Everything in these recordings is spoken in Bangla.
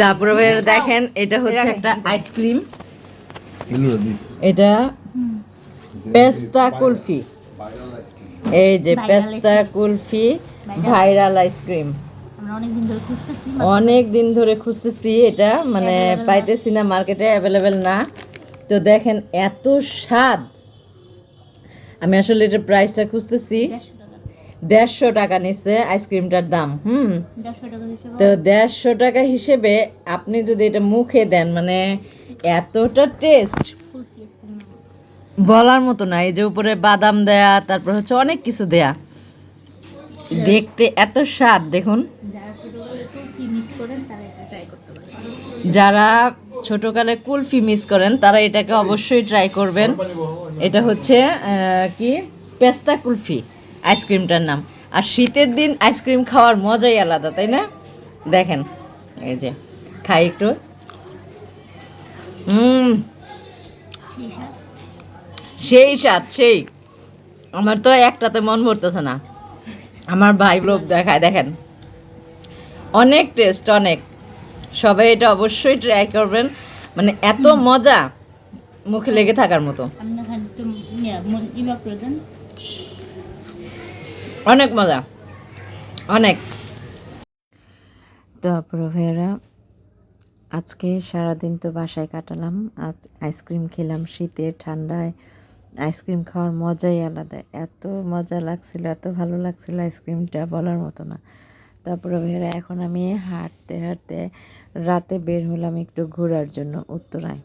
তারপরে দেখেন এটা হচ্ছে একটা আইসক্রিম এটা পেস্তা কুলফি। এই যে পেস্তা কুলফি ভাইরাল আইসক্রিম অনেক দিন ধরে খুঁজতেছি এটা মানে পাইতেছি না মার্কেটে অ্যাভেলেবেল না। তো দেখেন এত স্বাদ। আমি আসলে এটা প্রাইসটা খুঁজতেছি। দেড়শো টাকা নিচ্ছে আইসক্রিমটার দাম হুম? তো দেড়শো টাকা হিসেবে আপনি যদি এটা মুখে দেন মানে এতটা টেস্ট বলার মতো না এই যে উপরে বাদাম দেয়া তারপর হচ্ছে অনেক কিছু দেয়া। দেখতে এত স্বাদ দেখুন। যারা ছোটকালে কুলফি মিস করেন তারা এটাকে অবশ্যই ট্রাই করবেন। এটা হচ্ছে কি? পেস্তা কুলফি। আইসক্রিমটার নাম। আর শীতের দিন আইসক্রিম খাওয়ার মজাই আলাদা তাই না? দেখেন এই যে খাই একটু। হুম সেই স্বাদ। সেই আমার তো একটাতে মন ভরতেছে না। আমার ভাই লোভ দেখায় দেখেন। অনেক টেস্ট অনেক। সবাই এটা অবশ্যই ট্রাই করবেন। মানে এত মজা মুখে লেগে থাকার মতো আপনি এখানে একটু ইয়া, মন- ইবা করে দেন অনেক মজা। অনেক। তো প্রভেরা আজকে সারাদিন তো বাসায় কাটালাম। আজ আইসক্রিম খেলাম শীতে ঠান্ডায়। আইসক্রিম খাওয়ার মজাই আলাদা। এত মজা লাগছিল, এত ভালো লাগছিল আইসক্রিমটা বলার মতো না। তারপরে ভাইয়েরা, এখন আমি হাঁটতে হাঁটতে রাতে বের হলাম একটু ঘোরার জন্য উত্তরায়।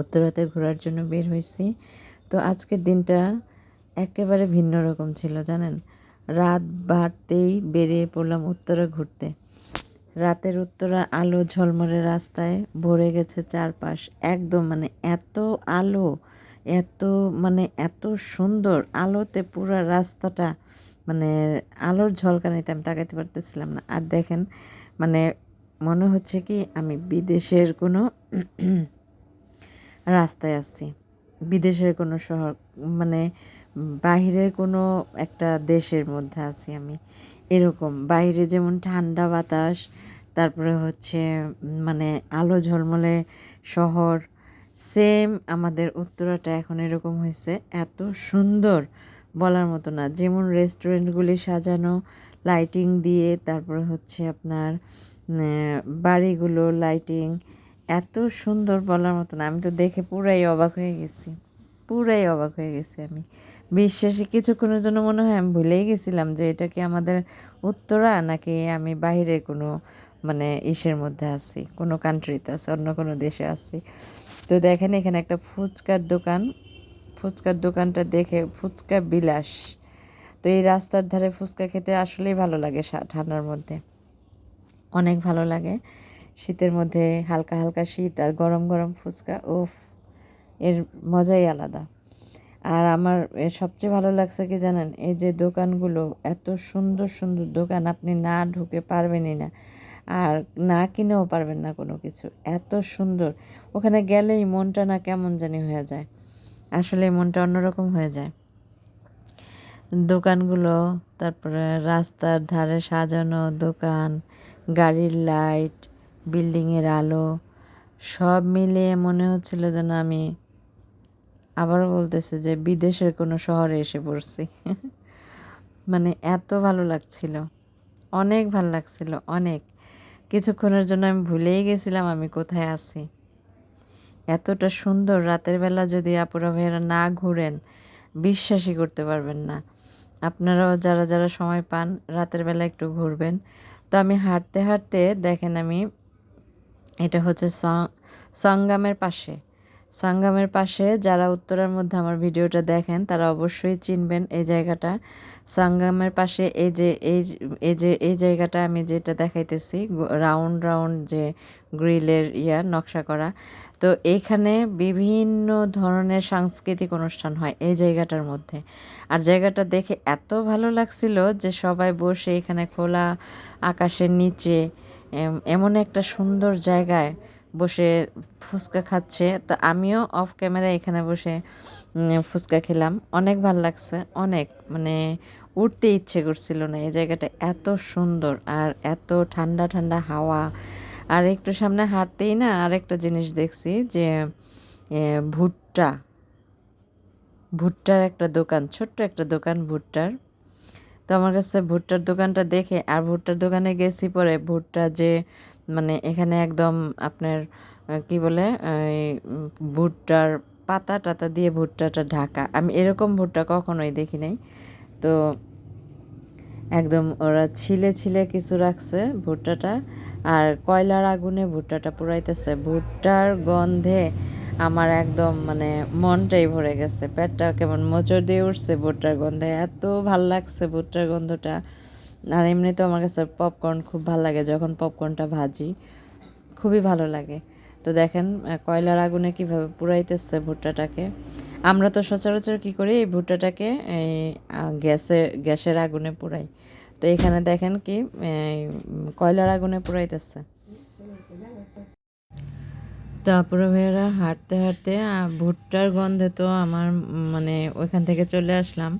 উত্তরাতে ঘোরার জন্য বের হয়েছি। তো আজকের দিনটা একেবারে ভিন্ন রকম ছিল, জানেন? রাত বাড়তেই বেরিয়ে পড়লাম উত্তরা ঘুরতে। রাতের উত্তরা আলো ঝলমলে রাস্তায় ভরে গেছে চারপাশ। একদম মানে এত আলো, এত মানে এত সুন্দর আলোতে পুরো রাস্তাটা মানে আলোর ঝলকানিতে আমি তাকাইতে পারতেছিলাম না। আর দেখেন মানে মনে হচ্ছে কি আমি বিদেশের কোনো রাস্তায় আছি বিদেশের কোনো শহর মানে বাহিরের কোনো একটা দেশের মধ্যে আছি আমি। এরকম। বাইরে যেমন ঠান্ডা বাতাস, তারপরে হচ্ছে মানে আলো ঝলমলে শহর সেম আমাদের উত্তরাটা এখন এরকম হয়েছে। এত সুন্দর বলার মতো না। যেমন রেস্টুরেন্টগুলি সাজানো লাইটিং দিয়ে, তারপরে হচ্ছে আপনার বাড়িগুলো লাইটিং এত সুন্দর বলার মতো না। আমি তো দেখে পুরাই অবাক হয়ে গেছি। পুরাই অবাক হয়ে গেছি আমি। বিশ্বাসে কিছুক্ষণের জন্য মনে হয় আমি ভুলেই গেছিলাম যে এটা কি আমাদের উত্তরা নাকি আমি বাইরে কোনো মানে ইসের মধ্যে আছি, কোনো কান্ট্রিতে আছি, অন্য কোনো দেশে আছি। তো দেখেন এখানে একটা ফুচকার দোকান। ফুচকার দোকানটা দেখে ফুচকা বিলাস। তো এই রাস্তার ধারে ফুচকা খেতে আসলেই ভালো লাগে ঠান্ডার মধ্যে। অনেক ভালো লাগে। শীতের মধ্যে হালকা হালকা শীত আর গরম গরম ফুচকা, উফ। এর মজাই আলাদা। আর আমার সবচেয়ে ভালো লাগছে কি জানেন? এই যে দোকানগুলো, এত সুন্দর সুন্দর দোকান আপনি না ঢুকে পারবেনই না। আর না কিনেও পারবেন না কোনো কিছু। এত সুন্দর। ওখানে গেলেই মনটা না কেমন জানি হয়ে যায়। আসলে মনটা অন্যরকম হয়ে যায়। দোকানগুলো, তারপরে রাস্তার ধারে সাজানো দোকান, গাড়ির লাইট, বিল্ডিংয়ের আলো, সব মিলিয়ে মনে হচ্ছিল যেন আমি আবারও বলতেছে যে বিদেশের কোনো শহরে এসে পড়ছি। মানে এত ভালো লাগছিল। অনেক ভালো লাগছিল, অনেক। কিছুক্ষণের জন্য আমি ভুলেই গেছিলাম আমি কোথায় আছি। এতটা সুন্দর, রাতের বেলা যদি আপুরা ভাইয়েরা না ঘুরেন, বিশ্বাসই করতে পারবেন না। আপনারাও যারা যারা সময় পান, রাতের বেলা একটু ঘুরবেন। তো আমি হাঁটতে হাঁটতে দেখেন আমি, এটা হচ্ছে সঙ্গামের পাশে। সঙ্গামের পাশে যারা উত্তরার মধ্যে আমার ভিডিওটা দেখেন, তারা অবশ্যই চিনবেন এই জায়গাটা। সাঙ্গামের পাশে এই যে, এই এই যে, এই জায়গাটা আমি যেটা দেখাইতেছি রাউন্ড রাউন্ড যে গ্রিলের ইয়া, নকশা করা। তো এইখানে বিভিন্ন ধরনের সাংস্কৃতিক অনুষ্ঠান হয় এই জায়গাটার মধ্যে। আর জায়গাটা দেখে এত ভালো লাগছিল যে সবাই বসে এখানে খোলা আকাশের নিচে, এম- এমন একটা সুন্দর জায়গায় বসে ফুচকা খাচ্ছে। তো আমিও অফ ক্যামেরা এখানে বসে ফুচকা খেলাম। অনেক ভালো লাগছে, অনেক। মানে উঠতে ইচ্ছে করছিল না। এই জায়গাটা এত সুন্দর আর এত ঠান্ডা ঠান্ডা হাওয়া। আর একটু সামনে হাঁটতেই না আরেকটা জিনিস দেখছি যে ভুট্টা। ভুট্টার একটা দোকান, ছোট্ট একটা দোকান ভুট্টার। তো আমার কাছে ভুট্টার দোকানটা দেখে, আর ভুট্টার দোকানে গেছি পরে ভুট্টা যে মানে এখানে একদম আপনার কি বলে ভুট্টার পাতা টাতা দিয়ে ভুট্টাটা ঢাকা। আমি এরকম ভুট্টা কখনোই দেখি নাই। তো একদম ওরা ছিলে ছিলে কিছু রাখছে ভুট্টাটা, আর কয়লার আগুনে ভুট্টাটা পুরাইতেছে ভুট্টার গন্ধে আমার একদম মানে মনটাই ভরে গেছে। পেটটা কেমন মোচড় দিয়ে উঠছে ভুট্টার গন্ধে। এত ভালো লাগছে ভুট্টার গন্ধটা। আর এমনিতেও আমার কাছে পপকর্ন খুব ভালো লাগে, যখন পপকর্নটা ভাজি, খুবই ভালো লাগে। তো দেখেন কয়লার আগুনে কীভাবে পুরাইতেছে ভুট্টাটাকে। আমরা তো সচরাচর কি করি, এই ভুট্টাটাকে এই গ্যাসে, গ্যাসের আগুনে পুরাই তো এখানে দেখেন কি কয়লার আগুনে পুরাইতেছে তারপরে ভাইয়েরা, হাঁটতে হাঁটতে ভুট্টার গন্ধে তো আমার মানে ওইখান থেকে চলে আসলাম।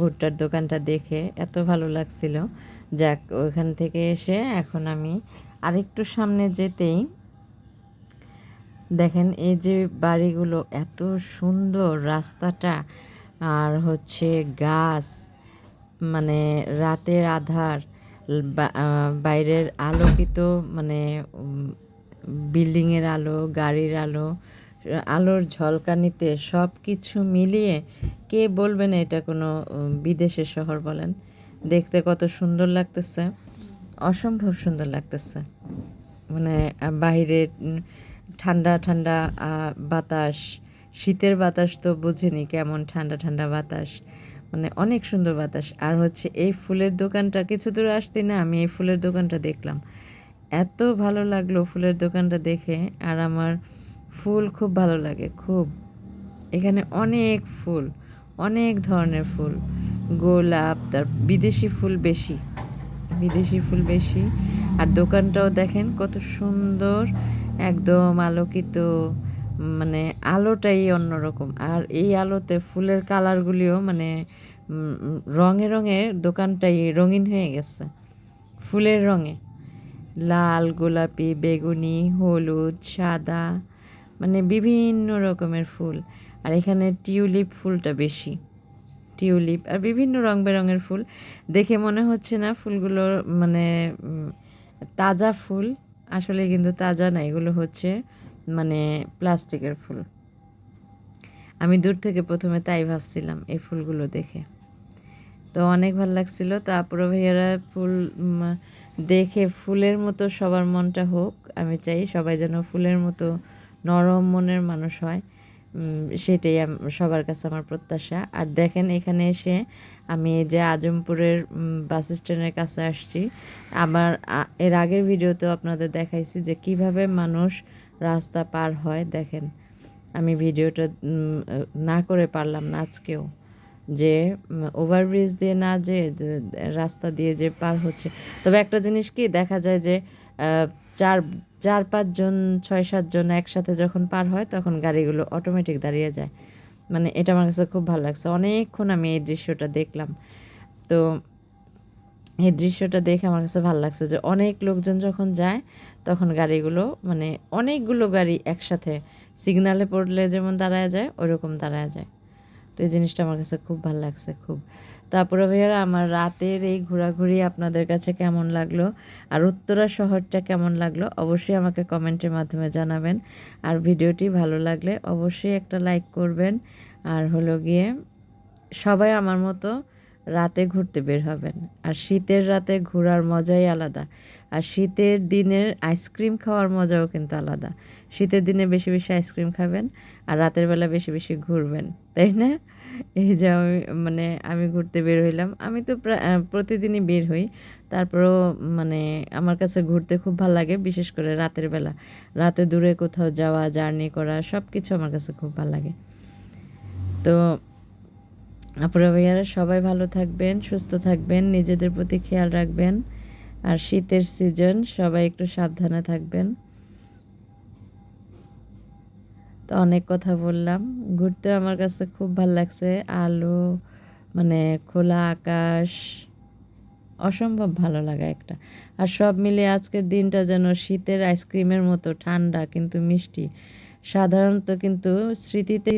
ভুট্টার দোকানটা দেখে এত ভালো লাগছিল। যাক, ওইখান থেকে এসে এখন আমি আরেকটু সামনে যেতেই দেখেন এই যে বাড়িগুলো এত সুন্দর রাস্তাটা, আর হচ্ছে গাছ মানে রাতের আধার বাইরের আলোকিত মানে বিল্ডিংয়ের আলো, গাড়ির আলো আলোর ঝলকানিতে সব কিছু মিলিয়ে কে বলবেন এটা কোনো বিদেশের শহর বলেন। দেখতে কত সুন্দর লাগতেছে। অসম্ভব সুন্দর লাগতেছে। মানে বাইরে ঠান্ডা ঠান্ডা বাতাস, শীতের বাতাস তো বুঝিনি কেমন ঠান্ডা ঠান্ডা বাতাস। মানে অনেক সুন্দর বাতাস। আর হচ্ছে এই ফুলের দোকানটা, কিছু দূর আসতে না আমি এই ফুলের দোকানটা দেখলাম। এত ভালো লাগল ফুলের দোকানটা দেখে। আর আমার ফুল খুব ভালো লাগে, খুব। এখানে অনেক ফুল, অনেক ধরনের ফুল। গোলাপ, তার বিদেশি ফুল বেশি, বিদেশি ফুল বেশি। আর দোকানটাও দেখেন কত সুন্দর, একদম আলোকিত মানে আলোটাই অন্যরকম। আর এই আলোতে ফুলের কালারগুলিও মানে রঙে রঙে দোকানটাই রঙিন হয়ে গেছে, ফুলের রঙে। লাল, গোলাপি, বেগুনি, হলুদ, সাদা। মানে বিভিন্ন রকমের ফুল। আর এখানে টিউলিপ ফুলটা বেশি। টিউলিপ আর বিভিন্ন রং বেরঙের ফুল। দেখে মনে হচ্ছে না ফুলগুলো মানে তাজা ফুল। আসলে কিন্তু তাজা না, এগুলো হচ্ছে মানে প্লাস্টিকের ফুল। আমি দূর থেকে প্রথমে তাই ভাবছিলাম এই ফুলগুলো দেখে। তো অনেক ভালো লাগছিল। তারপরে ভাইয়ারা ফুল দেখে ফুলের মতো সবার মনটা হোক, আমি চাই সবাই যেন ফুলের মতো নরম মনের মানুষ হয় সেটাই সবার কাছে আমার প্রত্যাশা। আর দেখেন এখানে এসে আমি যে আজমপুরের বাস স্ট্যান্ডের কাছে আসছি। আবার এর আগের ভিডিওতেও আপনাদের দেখাইছি যে কীভাবে মানুষ রাস্তা পার হয়। দেখেন, আমি ভিডিওটা না করে পারলাম না আজকেও। যে ওভারব্রিজ দিয়ে না যে রাস্তা দিয়ে যে পার হচ্ছে। তবে একটা জিনিস কি, দেখা যায় যে চার চার, পাঁচজন, ছয়, সাতজন একসাথে যখন পার হয়, তখন গাড়িগুলো অটোমেটিক দাঁড়িয়ে যায়। মানে এটা আমার কাছে খুব ভালো লাগছে। অনেকক্ষণ আমি এই দৃশ্যটা দেখলাম। তো এই দৃশ্যটা দেখে আমার কাছে ভালো লাগছে যে অনেক লোকজন যখন যায়, তখন গাড়িগুলো মানে অনেকগুলো গাড়ি একসাথে সিগনালে পড়লে যেমন দাঁড়ায় যায়, ওরকম দাঁড়ায় যায়। তো এই জিনিসটা আমার কাছে খুব ভালো লাগছে, খুব। তারপরে ভাইয়ারা, আমার রাতের এই ঘোরাঘুরি আপনাদের কাছে কেমন লাগল? আর উত্তরা শহরটা কেমন লাগল? অবশ্যই আমাকে কমেন্টের মাধ্যমে জানাবেন। আর ভিডিওটি ভালো লাগলে অবশ্যই একটা লাইক করবেন। আর হলো গিয়ে, সবাই আমার মতো রাতে ঘুরতে বের হবেন। আর শীতের রাতে ঘোরার মজাই আলাদা। আর শীতের দিনের আইসক্রিম খাওয়ার মজাও কিন্তু আলাদা। শীতের দিনে বেশি বেশি আইসক্রিম খাবেন আর রাতের বেলা বেশি বেশি ঘুরবেন, তাই না? এই যে আমি মানে আমি ঘুরতে বের হইলাম। আমি তো প্রতিদিনই বের হই। তারপরেও মানে আমার কাছে ঘুরতে খুব ভালো লাগে, বিশেষ করে রাতের বেলা। রাতে দূরে কোথাও যাওয়া, জার্নি করা সব কিছু আমার কাছে খুব ভালো লাগে। তো আপনারা ভাইয়ারা, সবাই ভালো থাকবেন, সুস্থ থাকবেন, নিজেদের প্রতি খেয়াল রাখবেন। আর শীতের সিজন, সবাই একটু সাবধানে থাকবেন। তো অনেক কথা বললাম। ঘুরতে আমার কাছে খুব ভালো লাগছে। আলো মানে খোলা আকাশ, অসম্ভব ভালো লাগা একটা। আর সব মিলে আজকের দিনটা যেন শীতের আইসক্রিমের মতো ঠান্ডা কিন্তু মিষ্টি। সাধারণত কিন্তু স্মৃতিতে